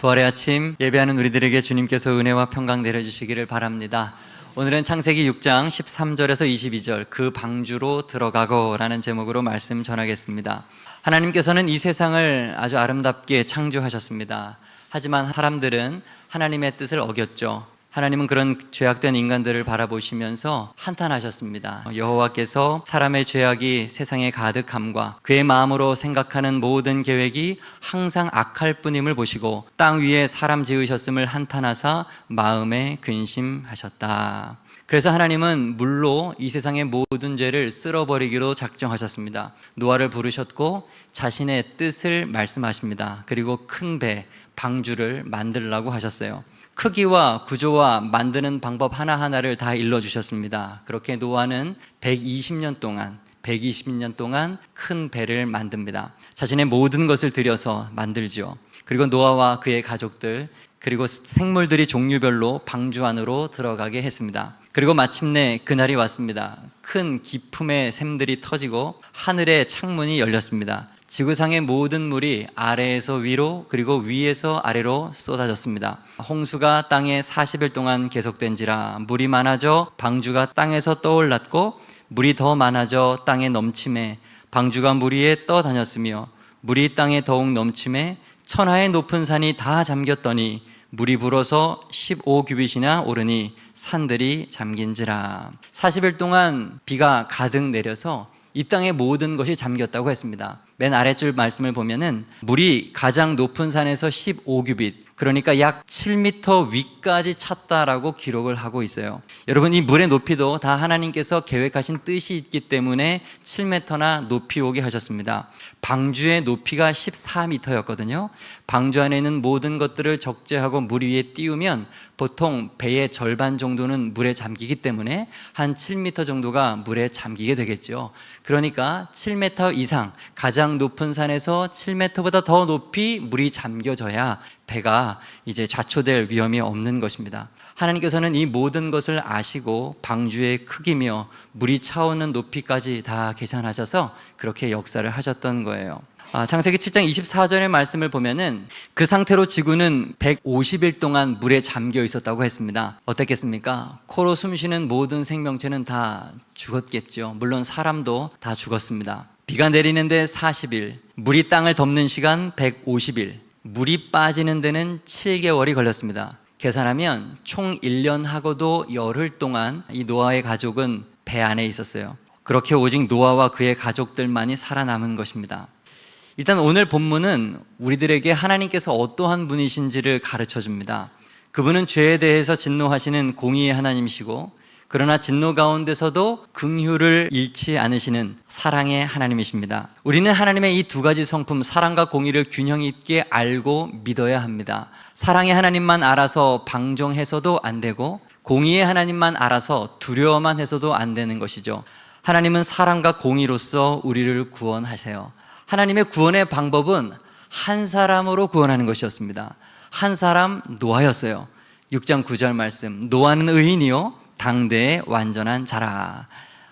부활의 아침 예배하는 우리들에게 주님께서 은혜와 평강 내려주시기를 바랍니다. 오늘은 창세기 6장 13절에서 22절 그 방주로 들어가고라는 제목으로 말씀 전하겠습니다. 하나님께서는 이 세상을 아주 아름답게 창조하셨습니다. 하지만 사람들은 하나님의 뜻을 어겼죠. 하나님은 그런 죄악된 인간들을 바라보시면서 한탄하셨습니다. 여호와께서 사람의 죄악이 세상에 가득함과 그의 마음으로 생각하는 모든 계획이 항상 악할 뿐임을 보시고 땅 위에 사람 지으셨음을 한탄하사 마음에 근심하셨다. 그래서 하나님은 물로 이 세상의 모든 죄를 쓸어버리기로 작정하셨습니다. 노아를 부르셨고 자신의 뜻을 말씀하십니다. 그리고 큰 배, 방주를 만들라고 하셨어요. 크기와 구조와 만드는 방법 하나하나를 다 일러주셨습니다. 그렇게 노아는 120년 동안 120년 동안 큰 배를 만듭니다. 자신의 모든 것을 들여서 만들죠. 그리고 노아와 그의 가족들 그리고 생물들이 종류별로 방주 안으로 들어가게 했습니다. 그리고 마침내 그날이 왔습니다. 큰 기품의 샘들이 터지고 하늘의 창문이 열렸습니다. 지구상의 모든 물이 아래에서 위로 그리고 위에서 아래로 쏟아졌습니다. 홍수가 땅에 40일 동안 계속된지라 물이 많아져 방주가 땅에서 떠올랐고 물이 더 많아져 땅에 넘침에 방주가 물 위에 떠다녔으며 물이 땅에 더욱 넘침에 천하의 높은 산이 다 잠겼더니 물이 불어서 15규빗이나 오르니 산들이 잠긴지라 40일 동안 비가 가득 내려서 이 땅의 모든 것이 잠겼다고 했습니다. 맨 아래줄 말씀을 보면은 물이 가장 높은 산에서 15규빗 그러니까 약 7m 위까지 찼다라고 기록을 하고 있어요. 여러분 이 물의 높이도 다 하나님께서 계획하신 뜻이 있기 때문에 7m나 높이 오게 하셨습니다. 방주의 높이가 14m였거든요. 방주 안에 있는 모든 것들을 적재하고 물 위에 띄우면 보통 배의 절반 정도는 물에 잠기기 때문에 한 7m 정도가 물에 잠기게 되겠죠. 그러니까 7m 이상 가장 높은 산에서 7m보다 더 높이 물이 잠겨져야 배가 이제 좌초될 위험이 없는 것입니다. 하나님께서는 이 모든 것을 아시고 방주의 크기며 물이 차오는 높이까지 다 계산하셔서 그렇게 역사를 하셨던 거예요. 아, 창세기 7장 24절의 말씀을 보면은 그 상태로 지구는 150일 동안 물에 잠겨 있었다고 했습니다. 어땠겠습니까? 코로 숨쉬는 모든 생명체는 다 죽었겠죠. 물론 사람도 다 죽었습니다. 비가 내리는데 40일, 물이 땅을 덮는 시간 150일, 물이 빠지는 데는 7개월이 걸렸습니다. 계산하면 총 1년 하고도 열흘 동안 이 노아의 가족은 배 안에 있었어요. 그렇게 오직 노아와 그의 가족들만이 살아남은 것입니다. 일단 오늘 본문은 우리들에게 하나님께서 어떠한 분이신지를 가르쳐 줍니다. 그분은 죄에 대해서 진노하시는 공의의 하나님이시고 그러나 진노 가운데서도 긍휼을 잃지 않으시는 사랑의 하나님이십니다. 우리는 하나님의 이 두 가지 성품 사랑과 공의를 균형 있게 알고 믿어야 합니다. 사랑의 하나님만 알아서 방종해서도 안 되고 공의의 하나님만 알아서 두려워만 해서도 안 되는 것이죠. 하나님은 사랑과 공의로서 우리를 구원하세요. 하나님의 구원의 방법은 한 사람으로 구원하는 것이었습니다. 한 사람 노아였어요. 6장 9절 말씀. 노아는 의인이요 당대의 완전한 자라.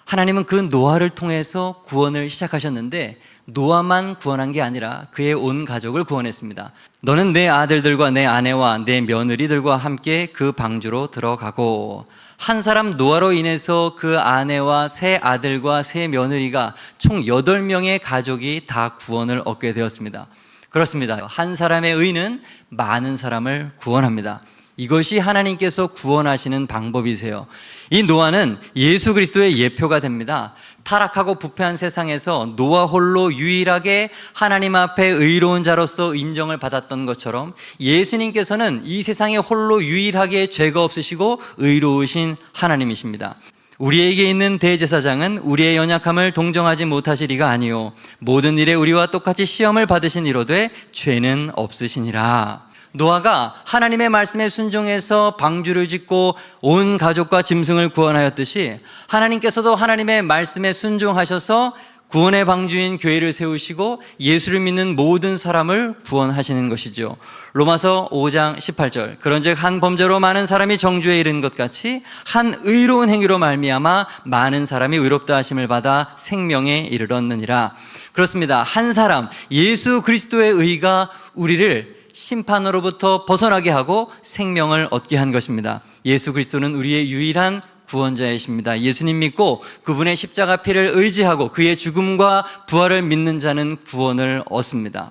하나님은 그 노아를 통해서 구원을 시작하셨는데 노아만 구원한 게 아니라 그의 온 가족을 구원했습니다. 너는 내 아들들과 내 아내와 내 며느리들과 함께 그 방주로 들어가고 한 사람 노아로 인해서 그 아내와 세 아들과 세 며느리가 총 8명의 가족이 다 구원을 얻게 되었습니다. 그렇습니다. 한 사람의 의는 많은 사람을 구원합니다. 이것이 하나님께서 구원하시는 방법이세요. 이 노아는 예수 그리스도의 예표가 됩니다. 타락하고 부패한 세상에서 노아 홀로 유일하게 하나님 앞에 의로운 자로서 인정을 받았던 것처럼 예수님께서는 이 세상에 홀로 유일하게 죄가 없으시고 의로우신 하나님이십니다. 우리에게 있는 대제사장은 우리의 연약함을 동정하지 못하시리가 아니요 모든 일에 우리와 똑같이 시험을 받으신 이로되 죄는 없으시니라. 노아가 하나님의 말씀에 순종해서 방주를 짓고 온 가족과 짐승을 구원하였듯이 하나님께서도 하나님의 말씀에 순종하셔서 구원의 방주인 교회를 세우시고 예수를 믿는 모든 사람을 구원하시는 것이죠. 로마서 5장 18절. 그런즉 한 범죄로 많은 사람이 정죄에 이른 것 같이 한 의로운 행위로 말미암아 많은 사람이 의롭다 하심을 받아 생명에 이르렀느니라. 그렇습니다. 한 사람 예수 그리스도의 의가 우리를 심판으로부터 벗어나게 하고 생명을 얻게 한 것입니다. 예수 그리스도는 우리의 유일한 구원자이십니다. 예수님 믿고 그분의 십자가 피를 의지하고 그의 죽음과 부활을 믿는 자는 구원을 얻습니다.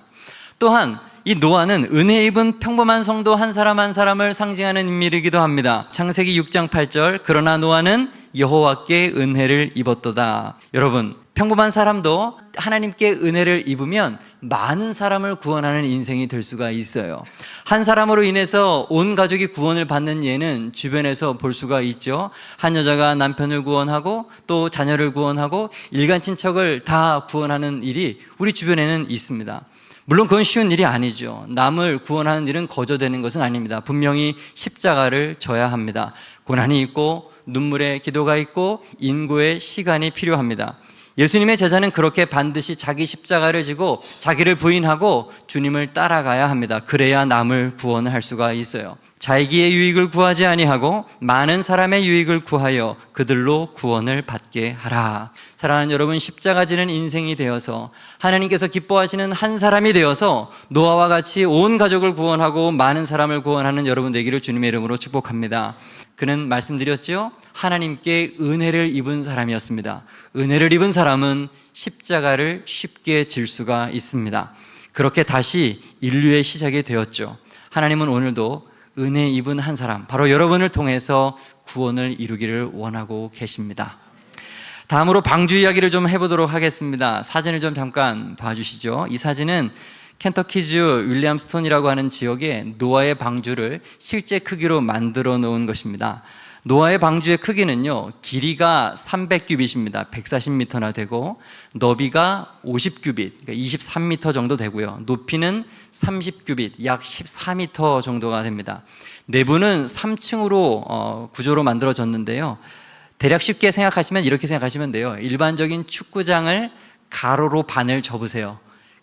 또한 이 노아는 은혜 입은 평범한 성도 한 사람 한 사람을 상징하는 인물이기도 합니다. 창세기 6장 8절 그러나 노아는 여호와께 은혜를 입었도다. 여러분 평범한 사람도 하나님께 은혜를 입으면 많은 사람을 구원하는 인생이 될 수가 있어요. 한 사람으로 인해서 온 가족이 구원을 받는 예는 주변에서 볼 수가 있죠. 한 여자가 남편을 구원하고 또 자녀를 구원하고 일간 친척을 다 구원하는 일이 우리 주변에는 있습니다. 물론 그건 쉬운 일이 아니죠. 남을 구원하는 일은 거저되는 것은 아닙니다. 분명히 십자가를 져야 합니다. 고난이 있고 눈물의 기도가 있고 인고의 시간이 필요합니다. 예수님의 제자는 그렇게 반드시 자기 십자가를 지고 자기를 부인하고 주님을 따라가야 합니다. 그래야 남을 구원할 수가 있어요. 자기의 유익을 구하지 아니하고 많은 사람의 유익을 구하여 그들로 구원을 받게 하라. 사랑하는 여러분, 십자가 지는 인생이 되어서 하나님께서 기뻐하시는 한 사람이 되어서 노아와 같이 온 가족을 구원하고 많은 사람을 구원하는 여러분 되기를 주님의 이름으로 축복합니다. 그는 말씀드렸죠? 하나님께 은혜를 입은 사람이었습니다. 은혜를 입은 사람은 십자가를 쉽게 질 수가 있습니다. 그렇게 다시 인류의 시작이 되었죠. 하나님은 오늘도 은혜 입은 한 사람, 바로 여러분을 통해서 구원을 이루기를 원하고 계십니다. 다음으로 방주 이야기를 좀 해보도록 하겠습니다. 사진을 좀 잠깐 봐주시죠. 이 사진은 켄터키주 윌리엄 스톤이라고 하는 지역에 노아의 방주를 실제 크기로 만들어 놓은 것입니다. 노아의 방주의 크기는요, 길이가 300규빗입니다. 140m나 되고, 너비가 50규빗, 그러니까 23m 정도 되고요. 높이는 30규빗, 약 14m 정도가 됩니다. 내부는 3층으로 어, 구조로 만들어졌는데요. 대략 쉽게 생각하시면 이렇게 생각하시면 돼요. 일반적인 축구장을 가로로 반을 접으세요.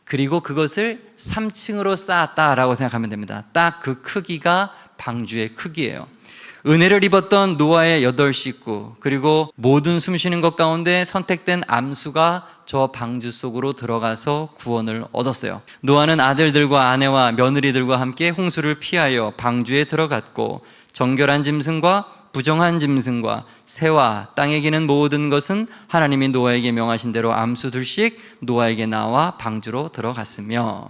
그리고 그것을 3층으로 쌓았다라고 생각하면 됩니다. 딱 그 크기가 방주의 크기예요. 은혜를 입었던 노아의 여덟 식구, 그리고 모든 숨 쉬는 것 가운데 선택된 암수가 저 방주 속으로 들어가서 구원을 얻었어요. 노아는 아들들과 아내와 며느리들과 함께 홍수를 피하여 방주에 들어갔고, 정결한 짐승과 부정한 짐승과 새와 땅에 기는 모든 것은 하나님이 노아에게 명하신 대로 암수 둘씩 노아에게 나와 방주로 들어갔으며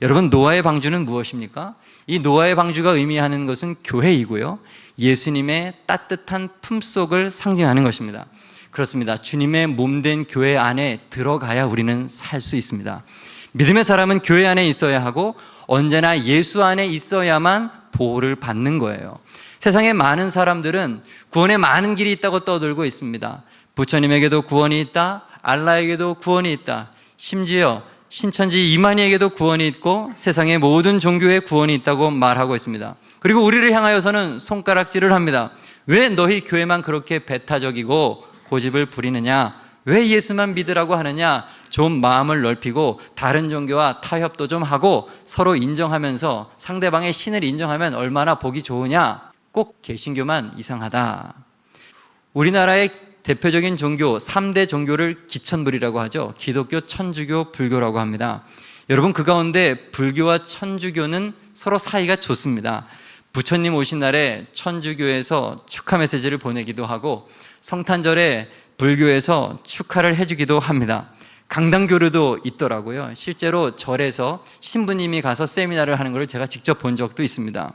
여러분 노아의 방주는 무엇입니까? 이 노아의 방주가 의미하는 것은 교회이고요. 예수님의 따뜻한 품속을 상징하는 것입니다. 그렇습니다. 주님의 몸된 교회 안에 들어가야 우리는 살 수 있습니다. 믿음의 사람은 교회 안에 있어야 하고 언제나 예수 안에 있어야만 보호를 받는 거예요. 세상에 많은 사람들은 구원에 많은 길이 있다고 떠들고 있습니다. 부처님에게도 구원이 있다. 알라에게도 구원이 있다. 심지어 신천지 이만희에게도 구원이 있고 세상의 모든 종교에 구원이 있다고 말하고 있습니다. 그리고 우리를 향하여서는 손가락질을 합니다. 왜 너희 교회만 그렇게 배타적이고 고집을 부리느냐? 왜 예수만 믿으라고 하느냐? 좀 마음을 넓히고 다른 종교와 타협도 좀 하고 서로 인정하면서 상대방의 신을 인정하면 얼마나 보기 좋으냐? 꼭 개신교만 이상하다. 우리나라의 대표적인 종교 3대 종교를 기천불이라고 하죠. 기독교, 천주교, 불교라고 합니다. 여러분 그 가운데 불교와 천주교는 서로 사이가 좋습니다. 부처님 오신 날에 천주교에서 축하 메시지를 보내기도 하고 성탄절에 불교에서 축하를 해주기도 합니다. 강당교류도 있더라고요. 실제로 절에서 신부님이 가서 세미나를 하는 것을 제가 직접 본 적도 있습니다.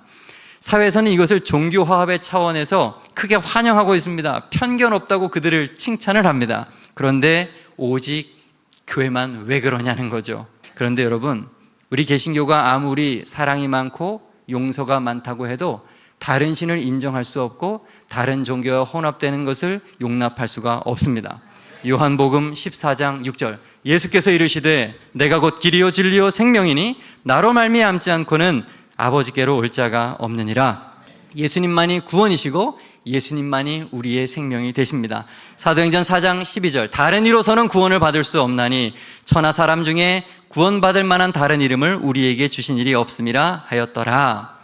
사회에서는 이것을 종교 화합의 차원에서 크게 환영하고 있습니다. 편견 없다고 그들을 칭찬을 합니다. 그런데 오직 교회만 왜 그러냐는 거죠. 그런데 여러분, 우리 개신교가 아무리 사랑이 많고 용서가 많다고 해도 다른 신을 인정할 수 없고 다른 종교와 혼합되는 것을 용납할 수가 없습니다. 요한복음 14장 6절 예수께서 이르시되 내가 곧 길이요 진리요 생명이니 나로 말미암지 않고는 아버지께로 올 자가 없느니라. 예수님만이 구원이시고 예수님만이 우리의 생명이 되십니다. 사도행전 4장 12절 다른 이로서는 구원을 받을 수 없나니 천하 사람 중에 구원받을 만한 다른 이름을 우리에게 주신 일이 없음이라 하였더라.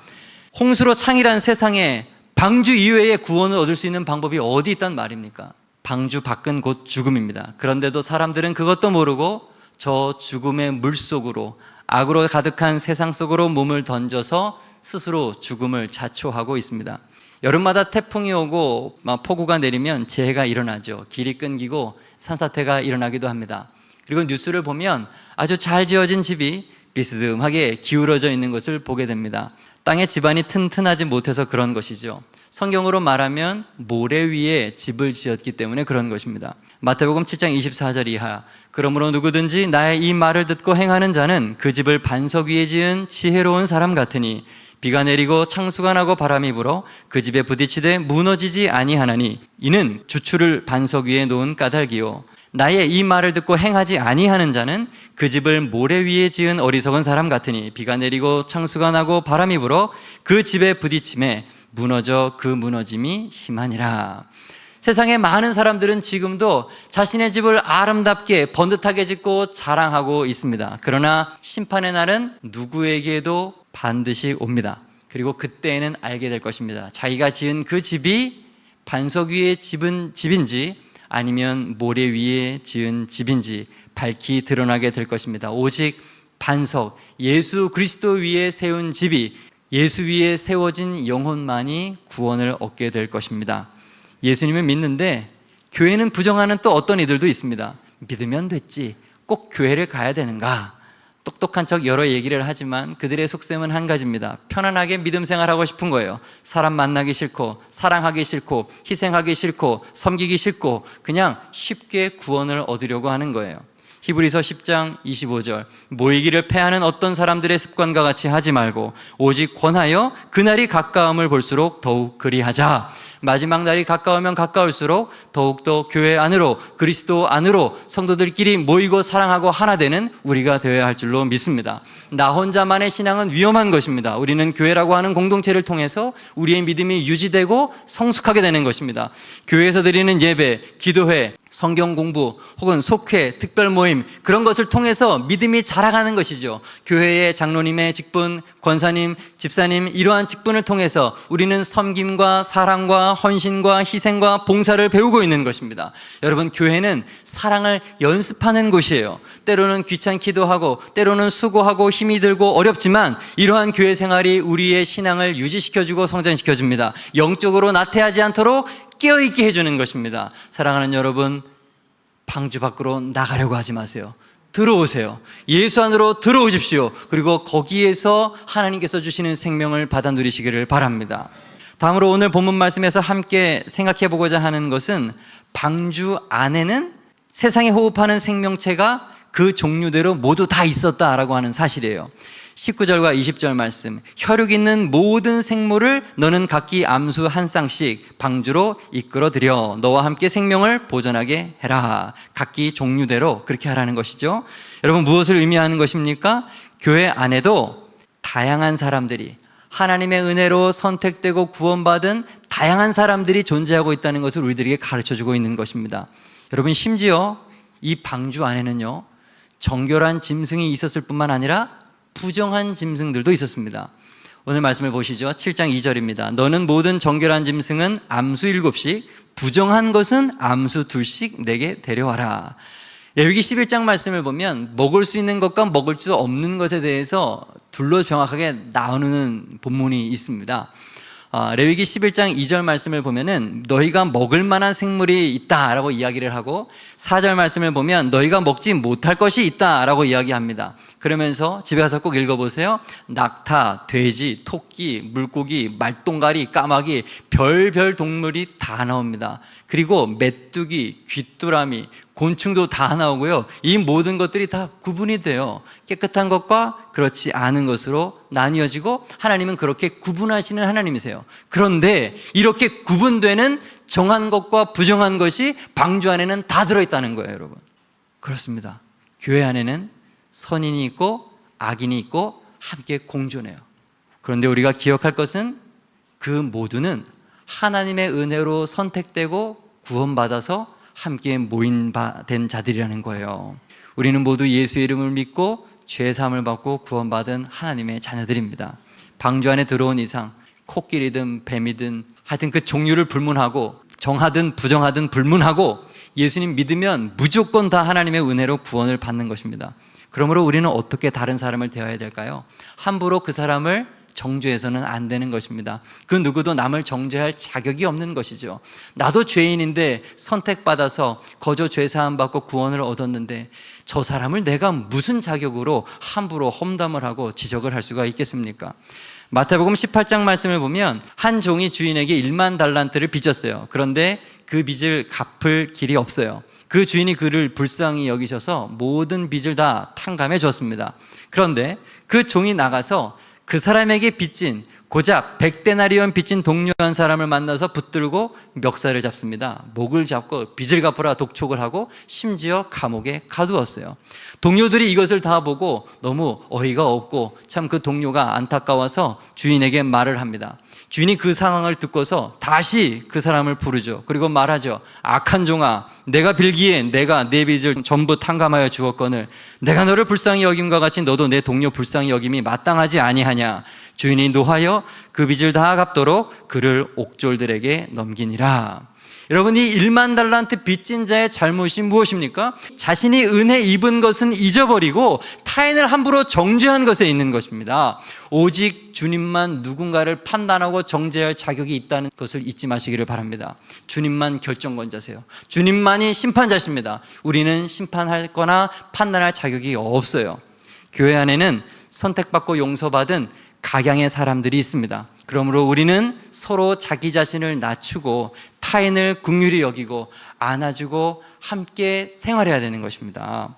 홍수로 창이란 세상에 방주 이외에 구원을 얻을 수 있는 방법이 어디 있단 말입니까? 방주 밖은 곧 죽음입니다. 그런데도 사람들은 그것도 모르고 저 죽음의 물 속으로 악으로 가득한 세상 속으로 몸을 던져서 스스로 죽음을 자초하고 있습니다. 여름마다 태풍이 오고 막 폭우가 내리면 재해가 일어나죠. 길이 끊기고 산사태가 일어나기도 합니다. 그리고 뉴스를 보면 아주 잘 지어진 집이 비스듬하게 기울어져 있는 것을 보게 됩니다. 땅의 집안이 튼튼하지 못해서 그런 것이죠. 성경으로 말하면 모래 위에 집을 지었기 때문에 그런 것입니다. 마태복음 7장 24절 이하. 그러므로 누구든지 나의 이 말을 듣고 행하는 자는 그 집을 반석 위에 지은 지혜로운 사람 같으니 비가 내리고 창수가 나고 바람이 불어 그 집에 부딪히되 무너지지 아니하나니 이는 주추를 반석 위에 놓은 까닭이요 나의 이 말을 듣고 행하지 아니하는 자는 그 집을 모래 위에 지은 어리석은 사람 같으니 비가 내리고 창수가 나고 바람이 불어 그 집에 부딪힘에 무너져 그 무너짐이 심하니라. 세상의 많은 사람들은 지금도 자신의 집을 아름답게 번듯하게 짓고 자랑하고 있습니다. 그러나 심판의 날은 누구에게도 반드시 옵니다. 그리고 그때에는 알게 될 것입니다. 자기가 지은 그 집이 반석 위에 집은 집인지 아니면 모래 위에 지은 집인지 밝히 드러나게 될 것입니다. 오직 반석, 예수 그리스도 위에 세운 집이 예수 위에 세워진 영혼만이 구원을 얻게 될 것입니다. 예수님을 믿는데 교회는 부정하는 또 어떤 이들도 있습니다. 믿으면 됐지. 꼭 교회를 가야 되는가? 똑똑한 척 여러 얘기를 하지만 그들의 속셈은 한 가지입니다. 편안하게 믿음 생활하고 싶은 거예요. 사람 만나기 싫고, 사랑하기 싫고, 희생하기 싫고, 섬기기 싫고, 그냥 쉽게 구원을 얻으려고 하는 거예요. 히브리서 10장 25절 모이기를 패하는 어떤 사람들의 습관과 같이 하지 말고 오직 권하여 그날이 가까움을 볼수록 더욱 그리하자 마지막 날이 가까우면 가까울수록 더욱더 교회 안으로 그리스도 안으로 성도들끼리 모이고 사랑하고 하나 되는 우리가 되어야 할 줄로 믿습니다. 나 혼자만의 신앙은 위험한 것입니다. 우리는 교회라고 하는 공동체를 통해서 우리의 믿음이 유지되고 성숙하게 되는 것입니다. 교회에서 드리는 예배, 기도회, 성경 공부 혹은 속회, 특별 모임 그런 것을 통해서 믿음이 자라가는 것이죠. 교회의 장로님의 직분, 권사님, 집사님 이러한 직분을 통해서 우리는 섬김과 사랑과 헌신과 희생과 봉사를 배우고 있는 것입니다. 여러분 교회는 사랑을 연습하는 곳이에요. 때로는 귀찮기도 하고 때로는 수고하고 힘이 들고 어렵지만 이러한 교회 생활이 우리의 신앙을 유지시켜주고 성장시켜줍니다. 영적으로 나태하지 않도록 깨어있게 해주는 것입니다. 사랑하는 여러분, 방주 밖으로 나가려고 하지 마세요. 들어오세요. 예수 안으로 들어오십시오. 그리고 거기에서 하나님께서 주시는 생명을 받아 누리시기를 바랍니다. 다음으로 오늘 본문 말씀에서 함께 생각해 보고자 하는 것은 방주 안에는 세상에 호흡하는 생명체가 그 종류대로 모두 다 있었다라고 하는 사실이에요. 19절과 20절 말씀. 혈육 있는 모든 생물을 너는 각기 암수 한 쌍씩 방주로 이끌어 들여 너와 함께 생명을 보존하게 해라. 각기 종류대로 그렇게 하라는 것이죠. 여러분 무엇을 의미하는 것입니까? 교회 안에도 다양한 사람들이 하나님의 은혜로 선택되고 구원받은 다양한 사람들이 존재하고 있다는 것을 우리들에게 가르쳐 주고 있는 것입니다. 여러분 심지어 이 방주 안에는요. 정결한 짐승이 있었을 뿐만 아니라 부정한 짐승들도 있었습니다. 오늘 말씀을 보시죠. 7장 2절입니다. 너는 모든 정결한 짐승은 암수 일곱씩, 부정한 것은 암수 둘씩 내게 데려와라. 레위기 11장 말씀을 보면 먹을 수 있는 것과 먹을 수 없는 것에 대해서 둘로 정확하게 나누는 본문이 있습니다. 아, 레위기 11장 2절 말씀을 보면은 너희가 먹을 만한 생물이 있다라고 이야기를 하고 4절 말씀을 보면 너희가 먹지 못할 것이 있다라고 이야기합니다. 그러면서 집에 가서 꼭 읽어보세요. 낙타, 돼지, 토끼, 물고기, 말똥가리, 까마귀, 별별 동물이 다 나옵니다. 그리고 메뚜기, 귀뚜라미, 곤충도 다 나오고요. 이 모든 것들이 다 구분이 돼요. 깨끗한 것과 그렇지 않은 것으로 나뉘어지고 하나님은 그렇게 구분하시는 하나님이세요. 그런데 이렇게 구분되는 정한 것과 부정한 것이 방주 안에는 다 들어있다는 거예요, 여러분. 그렇습니다. 교회 안에는 선인이 있고 악인이 있고 함께 공존해요. 그런데 우리가 기억할 것은 그 모두는 하나님의 은혜로 선택되고 구원받아서 함께 모인 바 된 자들이라는 거예요. 우리는 모두 예수의 이름을 믿고 죄 사함을 받고 구원받은 하나님의 자녀들입니다. 방주 안에 들어온 이상 코끼리든 뱀이든 하여튼 그 종류를 불문하고 정하든 부정하든 불문하고 예수님 믿으면 무조건 다 하나님의 은혜로 구원을 받는 것입니다. 그러므로 우리는 어떻게 다른 사람을 대해야 될까요? 함부로 그 사람을 정죄해서는 안 되는 것입니다. 그 누구도 남을 정죄할 자격이 없는 것이죠. 나도 죄인인데 선택받아서 거저 죄 사함 받고 구원을 얻었는데 저 사람을 내가 무슨 자격으로 함부로 험담을 하고 지적을 할 수가 있겠습니까? 마태복음 18장 말씀을 보면 한 종이 주인에게 1만 달란트를 빚었어요. 그런데 그 빚을 갚을 길이 없어요. 그 주인이 그를 불쌍히 여기셔서 모든 빚을 다 탕감해 줬습니다. 그런데 그 종이 나가서 그 사람에게 빚진 고작 100데나리온 빚진 동료 한 사람을 만나서 붙들고 멱살을 잡습니다. 목을 잡고 빚을 갚으라 독촉을 하고 심지어 감옥에 가두었어요. 동료들이 이것을 다 보고 너무 어이가 없고 참 그 동료가 안타까워서 주인에게 말을 합니다. 주인이 그 상황을 듣고서 다시 그 사람을 부르죠. 그리고 말하죠. 악한 종아, 내가 빌기에 내가 내 빚을 전부 탕감하여 주었거늘 내가 너를 불쌍히 여김과 같이 너도 내 동료 불쌍히 여김이 마땅하지 아니하냐. 주인이 노하여 그 빚을 다 갚도록 그를 옥졸들에게 넘기니라. 여러분 이 1만 달란트 빚진 자의 잘못이 무엇입니까? 자신이 은혜 입은 것은 잊어버리고 타인을 함부로 정죄한 것에 있는 것입니다. 오직 주님만 누군가를 판단하고 정죄할 자격이 있다는 것을 잊지 마시기를 바랍니다. 주님만 결정권자세요. 주님만이 심판자십니다. 우리는 심판할 거나 판단할 자격이 없어요. 교회 안에는 선택받고 용서받은 각양의 사람들이 있습니다. 그러므로 우리는 서로 자기 자신을 낮추고 타인을 긍휼히 여기고 안아주고 함께 생활해야 되는 것입니다.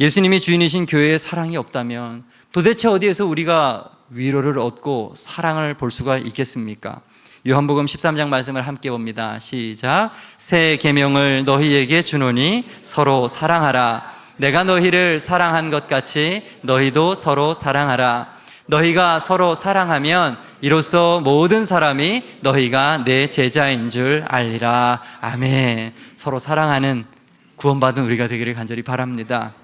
예수님이 주인이신 교회에 사랑이 없다면 도대체 어디에서 우리가 위로를 얻고 사랑을 볼 수가 있겠습니까? 요한복음 13장 말씀을 함께 봅니다. 시작. 새 계명을 너희에게 주노니 서로 사랑하라. 내가 너희를 사랑한 것 같이 너희도 서로 사랑하라. 너희가 서로 사랑하면 이로써 모든 사람이 너희가 내 제자인 줄 알리라. 아멘. 서로 사랑하는 구원받은 우리가 되기를 간절히 바랍니다.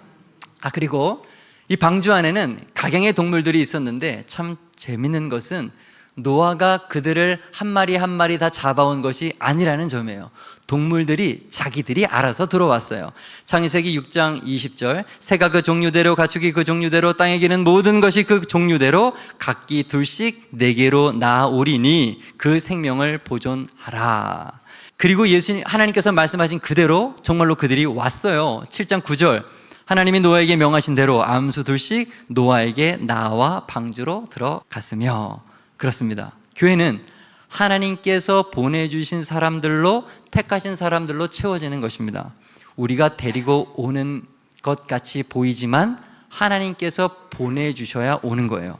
아, 그리고 이 방주 안에는 각양의 동물들이 있었는데 참 재밌는 것은 노아가 그들을 한 마리 한 마리 다 잡아온 것이 아니라는 점이에요. 동물들이 자기들이 알아서 들어왔어요. 창세기 6장 20절 새가 그 종류대로 가축이 그 종류대로 땅에 기는 모든 것이 그 종류대로 각기 둘씩 네 개로 나오리니 그 생명을 보존하라. 그리고 예수님 하나님께서 말씀하신 그대로 정말로 그들이 왔어요. 7장 9절 하나님이 노아에게 명하신 대로 암수 둘씩 노아에게 나와 방주로 들어갔으며 그렇습니다. 교회는 하나님께서 보내주신 사람들로 택하신 사람들로 채워지는 것입니다. 우리가 데리고 오는 것 같이 보이지만 하나님께서 보내주셔야 오는 거예요.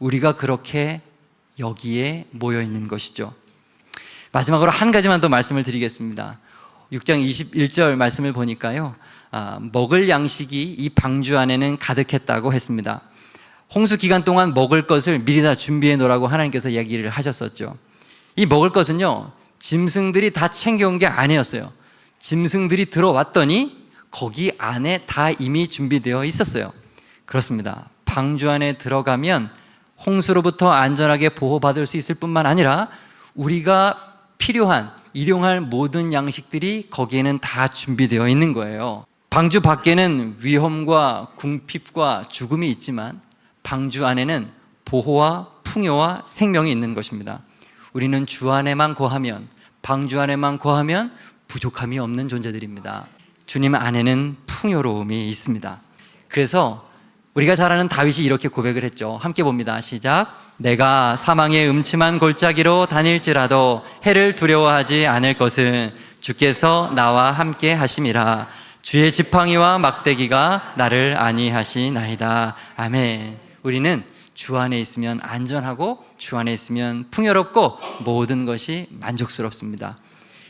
우리가 그렇게 여기에 모여 있는 것이죠. 마지막으로 한 가지만 더 말씀을 드리겠습니다. 6장 21절 말씀을 보니까요. 아, 먹을 양식이 이 방주 안에는 가득했다고 했습니다. 홍수 기간 동안 먹을 것을 미리 다 준비해 놓으라고 하나님께서 이야기를 하셨었죠. 이 먹을 것은요, 짐승들이 다 챙겨온 게 아니었어요. 짐승들이 들어왔더니 거기 안에 다 이미 준비되어 있었어요. 그렇습니다. 방주 안에 들어가면 홍수로부터 안전하게 보호받을 수 있을 뿐만 아니라 우리가 필요한 일용할 모든 양식들이 거기에는 다 준비되어 있는 거예요. 방주 밖에는 위험과 궁핍과 죽음이 있지만 방주 안에는 보호와 풍요와 생명이 있는 것입니다. 우리는 주 안에만 거하면 방주 안에만 거하면 부족함이 없는 존재들입니다. 주님 안에는 풍요로움이 있습니다. 그래서 우리가 잘 아는 다윗이 이렇게 고백을 했죠. 함께 봅니다. 시작. 내가 사망의 음침한 골짜기로 다닐지라도 해를 두려워하지 않을 것은 주께서 나와 함께 하심이라. 주의 지팡이와 막대기가 나를 안위하시나이다. 아멘. 우리는 주 안에 있으면 안전하고 주 안에 있으면 풍요롭고 모든 것이 만족스럽습니다.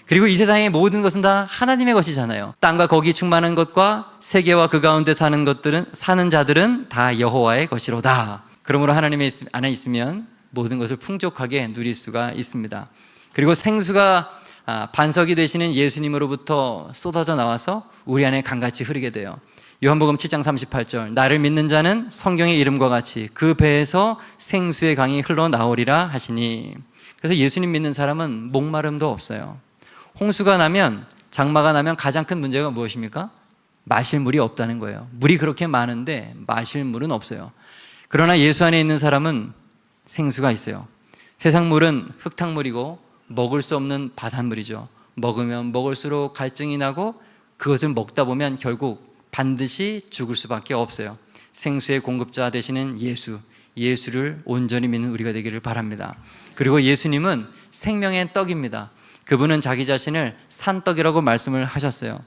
그리고 이 세상의 모든 것은 다 하나님의 것이잖아요. 땅과 거기 충만한 것과 세계와 그 가운데 사는 것들은 사는 자들은 다 여호와의 것이로다. 그러므로 하나님의 안에 있으면 모든 것을 풍족하게 누릴 수가 있습니다. 그리고 생수가 아, 반석이 되시는 예수님으로부터 쏟아져 나와서 우리 안에 강같이 흐르게 돼요. 요한복음 7장 38절 나를 믿는 자는 성경의 이름과 같이 그 배에서 생수의 강이 흘러나오리라 하시니 그래서 예수님 믿는 사람은 목마름도 없어요. 홍수가 나면 장마가 나면 가장 큰 문제가 무엇입니까? 마실 물이 없다는 거예요. 물이 그렇게 많은데 마실 물은 없어요. 그러나 예수 안에 있는 사람은 생수가 있어요. 세상 물은 흙탕물이고 먹을 수 없는 바닷물이죠. 먹으면 먹을수록 갈증이 나고 그것을 먹다 보면 결국 반드시 죽을 수밖에 없어요. 생수의 공급자 되시는 예수, 예수를 온전히 믿는 우리가 되기를 바랍니다. 그리고 예수님은 생명의 떡입니다. 그분은 자기 자신을 산떡이라고 말씀을 하셨어요.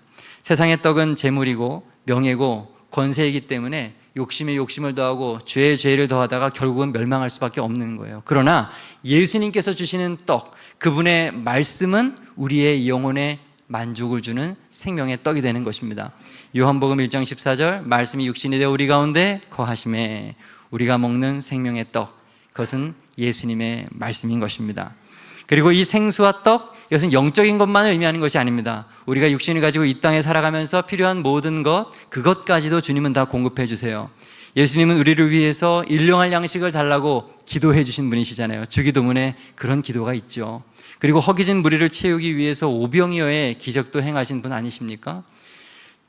세상의 떡은 재물이고 명예고 권세이기 때문에 욕심에 욕심을 더하고 죄에 죄를 더하다가 결국은 멸망할 수밖에 없는 거예요. 그러나 예수님께서 주시는 떡, 그분의 말씀은 우리의 영혼에 만족을 주는 생명의 떡이 되는 것입니다. 요한복음 1장 14절 말씀이 육신이 되어 우리 가운데 거하심에 우리가 먹는 생명의 떡 그것은 예수님의 말씀인 것입니다. 그리고 이 생수와 떡 이것은 영적인 것만을 의미하는 것이 아닙니다. 우리가 육신을 가지고 이 땅에 살아가면서 필요한 모든 것 그것까지도 주님은 다 공급해 주세요. 예수님은 우리를 위해서 일용할 양식을 달라고 기도해 주신 분이시잖아요. 주기도문에 그런 기도가 있죠. 그리고 허기진 무리를 채우기 위해서 오병이어의 기적도 행하신 분 아니십니까?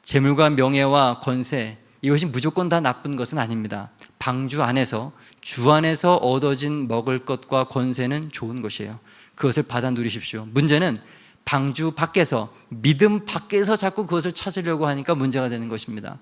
재물과 명예와 권세 이것이 무조건 다 나쁜 것은 아닙니다. 방주 안에서 주 안에서 얻어진 먹을 것과 권세는 좋은 것이에요. 그것을 받아 누리십시오. 문제는 방주 밖에서 믿음 밖에서 자꾸 그것을 찾으려고 하니까 문제가 되는 것입니다.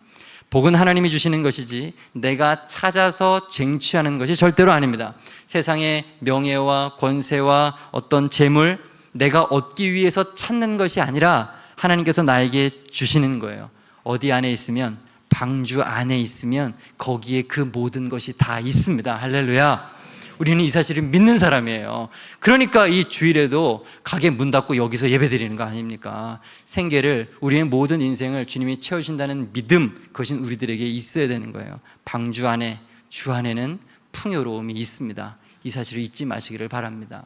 복은 하나님이 주시는 것이지 내가 찾아서 쟁취하는 것이 절대로 아닙니다. 세상의 명예와 권세와 어떤 재물 내가 얻기 위해서 찾는 것이 아니라 하나님께서 나에게 주시는 거예요. 어디 안에 있으면 방주 안에 있으면 거기에 그 모든 것이 다 있습니다. 할렐루야. 우리는 이 사실을 믿는 사람이에요. 그러니까 이 주일에도 가게 문 닫고 여기서 예배 드리는 거 아닙니까? 생계를 우리의 모든 인생을 주님이 채우신다는 믿음 그것이 우리들에게 있어야 되는 거예요. 방주 안에 주 안에는 풍요로움이 있습니다. 이 사실을 잊지 마시기를 바랍니다.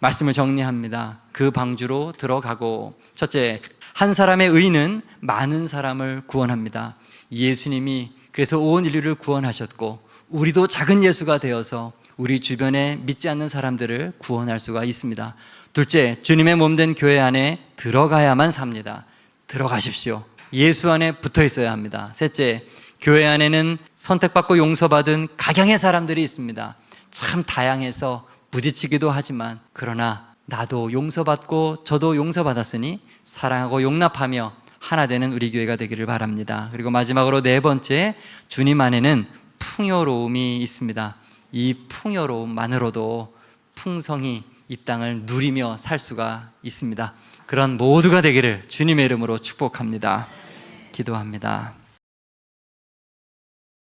말씀을 정리합니다. 그 방주로 들어가고 첫째 한 사람의 의는 많은 사람을 구원합니다. 예수님이 그래서 온 인류를 구원하셨고 우리도 작은 예수가 되어서 우리 주변에 믿지 않는 사람들을 구원할 수가 있습니다. 둘째, 주님의 몸 된 교회 안에 들어가야만 삽니다. 들어가십시오. 예수 안에 붙어 있어야 합니다. 셋째, 교회 안에는 선택받고 용서받은 각양의 사람들이 있습니다. 참 다양해서 부딪히기도 하지만 그러나 나도 용서받고 저도 용서받았으니 사랑하고 용납하며 하나 되는 우리 교회가 되기를 바랍니다. 그리고 마지막으로 네 번째, 주님 안에는 풍요로움이 있습니다. 이 풍요로움만으로도 풍성히 이 땅을 누리며 살 수가 있습니다. 그런 모두가 되기를 주님의 이름으로 축복합니다. 기도합니다.